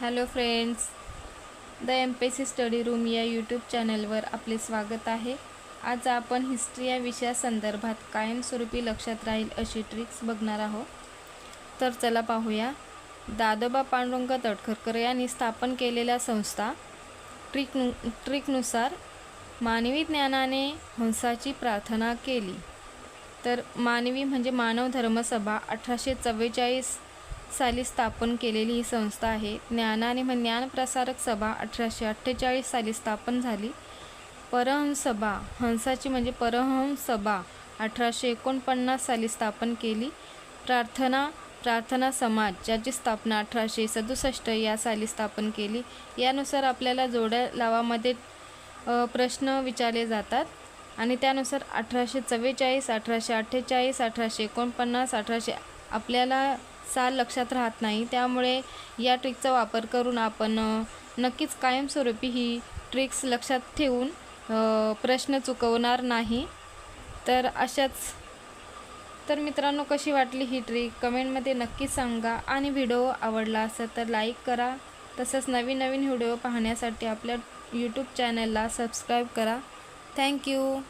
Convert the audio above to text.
Hello friends the M P C study room या YouTube चॅनलवर आपले स्वागत आहे. आज आपण हिस्ट्री या विषयासंदर्भात कायमस्वरूपी लक्षात राहील अशी ट्रिक्स बघणार आहोत. तर चला पाहूया. दादोबा पांडुरंग तडखरकर यांनी स्थापन केलेल्या संस्था ट्रिक ट्रिकनुसार मानवी ज्ञानाने हंसाची प्रार्थना केली. तर मानवी म्हणजे मानव धर्मसभा अठराशे चव्वेचाळीस साली स्थापन केलेली ही संस्था आहे. ज्ञानाने म्हणजे ज्ञानप्रसारक सभा अठराशे अठ्ठेचाळीस साली स्थापन झाली. परहंस सभा हंसाची म्हणजे परहंस सभा अठराशे एकोणपन्नास साली स्थापन केली. प्रार्थना प्रार्थना समाज ज्याची स्थापना अठराशे सदुसष्ट या साली स्थापन केली. यानुसार आपल्याला जोड्या लावामध्ये प्रश्न विचारले जातात. आणि त्यानुसार अठराशे चव्वेचाळीस अठराशे अठ्ठेचाळीस अठराशे एकोणपन्नास अठराशे आपल्याला साल लक्षात राहत नाही. त्यामुळे या ट्रिकचा वापर करून आपण नक्कीच कायमस्वरूपी ही ट्रिक्स लक्षात ठेवून प्रश्न चुकवणार नाही. तर अशाच तर मित्रांनो कशी वाटली ही ट्रिक? कमेंटमध्ये नक्की सांगा. आणि व्हिडिओ आवडला असेल तर लाईक करा. तसंच नवीन नवीन व्हिडिओ पाहण्यासाठी आपल्या यूट्यूब चॅनलला सबस्क्राईब करा. थँक्यू